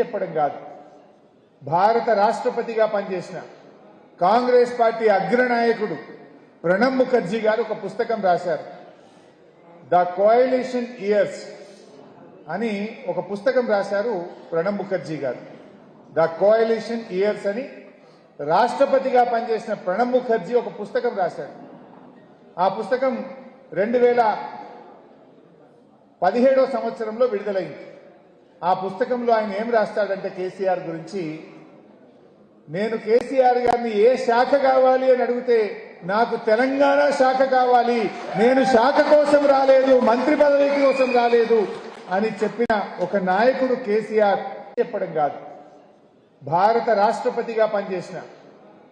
చెప్పడం కాదు. భారత రాష్ట్రపతిగా పనిచేసిన కాంగ్రెస్ పార్టీ అగ్రనాయకుడు ప్రణబ్ ముఖర్జీ గారు ఒక పుస్తకం రాశారు. ద కోయలేషన్ ఇయర్స్ అని ఒక పుస్తకం రాశారు ప్రణబ్ ముఖర్జీ గారు. ద కోయలేషన్ ఇయర్స్ అని రాష్ట్రపతిగా పనిచేసిన ప్రణబ్ ముఖర్జీ ఒక పుస్తకం రాశారు. ఆ పుస్తకం రెండు వేల పదిహేడో సంవత్సరంలో విడుదలైంది. ఆ పుస్తకంలో ఆయన ఏం రాస్తాడంటే కేసీఆర్ గురించి నేను కేసీఆర్ గారిని ఏ శాఖ కావాలి అని అడిగితే నాకు తెలంగాణ శాఖ కావాలి నేను శాఖ కోసం రాలేదు మంత్రి పదవి కోసం రాలేదు అని చెప్పిన ఒక నాయకుడు కేసీఆర్ చెప్పడం కాదు. భారత రాష్ట్రపతిగా పనిచేసిన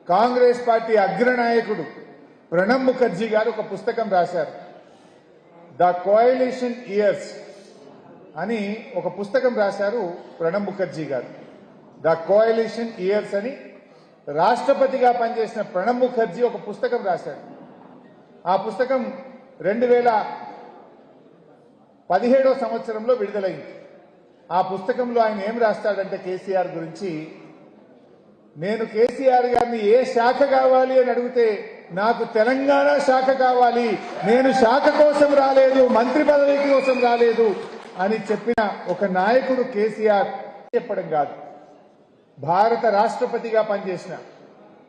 కాంగ్రెస్ పార్టీ అగ్రనాయకుడు ప్రణబ్ ముఖర్జీ గారు ఒక పుస్తకం రాశారు. ద కోయలిషన్ ఇయర్స్ అని ఒక పుస్తకం రాశారు ప్రణబ్ ముఖర్జీ గారు. ద కోయలిషన్ ఇయర్స్ అని రాష్ట్రపతిగా పనిచేసిన ప్రణబ్ ముఖర్జీ ఒక పుస్తకం రాశారు. ఆ పుస్తకం రెండు వేల పదిహేడో సంవత్సరంలో విడుదలైంది. ఆ పుస్తకంలో ఆయన ఏం రాస్తాడంటే కేసీఆర్ గురించి నేను కేసీఆర్ గారిని ఏ శాఖ కావాలి అని అడిగితే నాకు తెలంగాణ శాఖ కావాలి. నేను శాఖ కోసం రాలేదు మంత్రి పదవి కోసం రాలేదు. అని చెప్పిన ఒక నాయకుడు కేసీఆర్ చెప్పడం కాదు. భారత రాష్ట్రపతిగా పనిచేసిన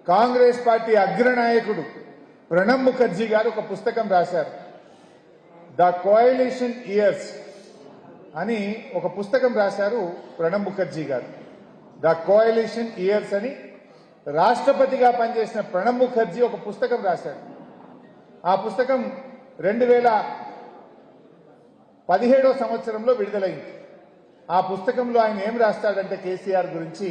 కాంగ్రెస్ పార్టీ అగ్రనాయకుడు ప్రణబ్ ముఖర్జీ గారు ఒక పుస్తకం రాశారు. ద కోయలేషన్ ఇయర్స్ అని ఒక పుస్తకం రాశారు ప్రణబ్ ముఖర్జీ గారు. ద కోయలేషన్ ఇయర్స్ అని రాష్ట్రపతిగా పనిచేసిన ప్రణబ్ ముఖర్జీ ఒక పుస్తకం రాశారు. ఆ పుస్తకం రెండు వేల పదిహేడో సంవత్సరంలో విడుదలైంది. ఆ పుస్తకంలో ఆయన ఏం రాస్తాడంటే కేసీఆర్ గురించి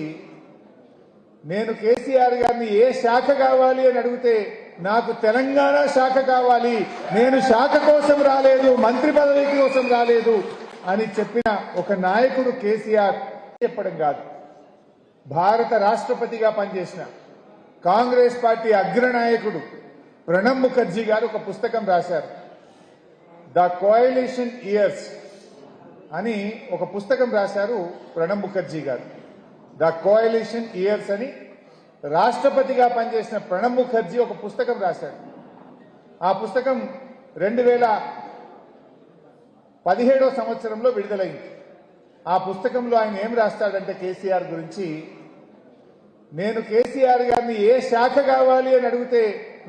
నేను కేసీఆర్ గారిని ఏ శాఖ కావాలి అని అడిగితే నాకు తెలంగాణ శాఖ కావాలి నేను శాఖ కోసం రాలేదు మంత్రి పదవి కోసం రాలేదు అని చెప్పిన ఒక నాయకుడు కేసీఆర్ చెప్పడం కాదు. భారత రాష్ట్రపతిగా పనిచేసిన కాంగ్రెస్ పార్టీ అగ్రనాయకుడు ప్రణబ్ ముఖర్జీ గారు ఒక పుస్తకం రాశారు. ద కోయలేషన్ ఇయర్స్ అని ఒక పుస్తకం రాశారు ప్రణబ్ ముఖర్జీ గారు. ద కోయలేషన్ ఇయర్స్ అని రాష్ట్రపతిగా పనిచేసిన ప్రణబ్ ముఖర్జీ ఒక పుస్తకం రాశాడు ఆ పుస్తకం రెండు వేల పదిహేడో సంవత్సరంలో విడుదలైంది. ఆ పుస్తకంలో ఆయన ఏం రాస్తాడంటే కేసీఆర్ గురించి నేను కేసీఆర్ గారిని ఏ శాఖ కావాలి అని అడిగితే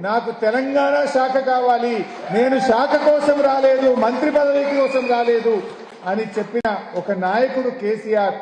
నాకు తెలంగాణ శాఖ కావాలి. నేను శాఖ కోసం రాలేదు మంత్రి పదవి కోసం రాలేదు అని చెప్పిన ఒక నాయకుడు కేసీఆర్